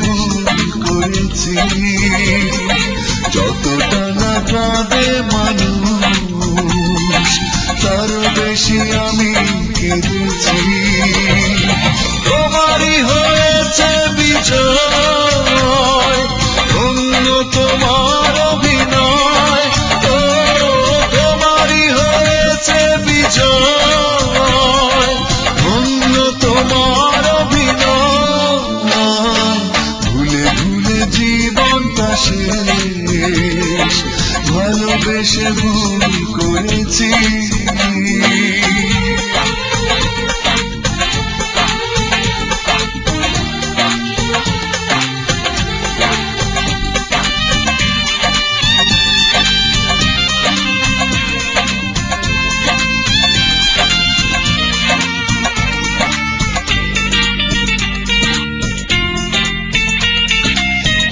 ভুল করেছি। যতটা না পাবে তার বেশি আমি ভালোবেসে ভুল করেছি।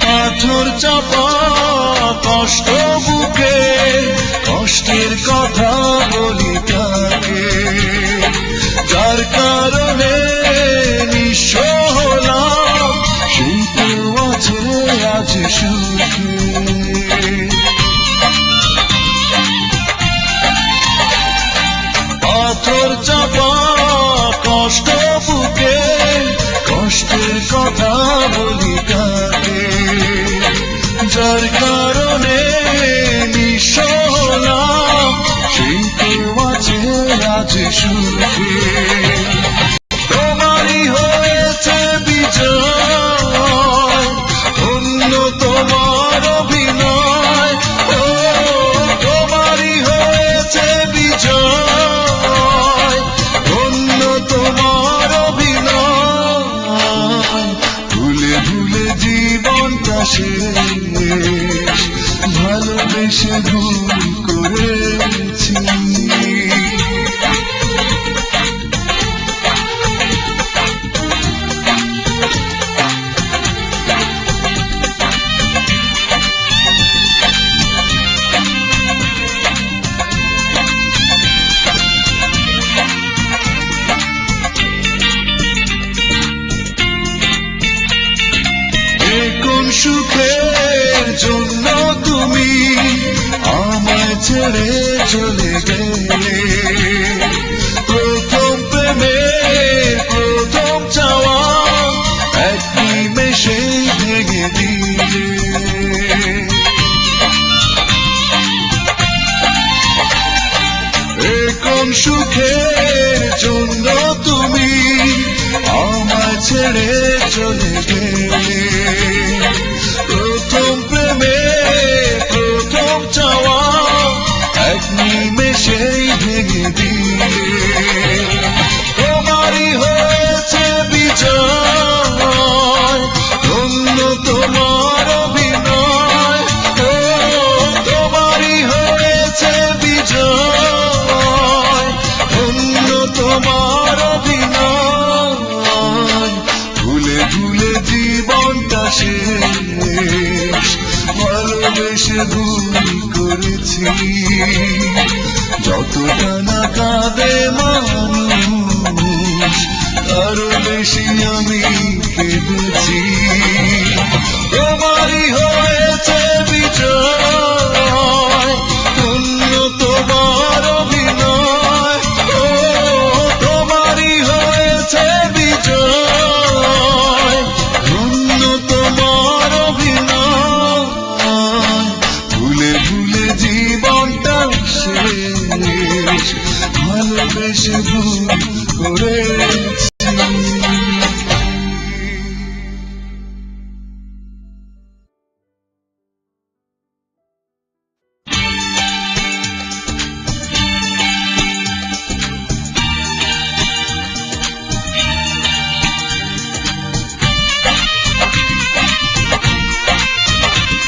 পাথর চাপা কষ্ট আছে আজ সুখে পাথর চাপা, কষ্ট বুকে, কষ্টের কথা বলি কাকে যার কারণে নিঃস্ব হলাম, সেই তো আছে আজ সুখে। ভালোবেসে ভুল করেছি। সুখের জন্য ছেড়ে চলে গেলে। প্রথম প্রেমে প্রথম চাওয়া এক নিমেষে ভেঙে দিলে। কোন সুখের তোমারই হয়েছে বিজয় অন্য তোমার অভিনয়। তোমারই হয়েছে বিজয় অন্য তোমার অভিনয়। ভুলে ভুলে জীবনটা শেষ, ভালোবেসে ভুল করেছি। যতটা না কাঁদে মানুষ তার বেশি আমি কেঁদেছি। করে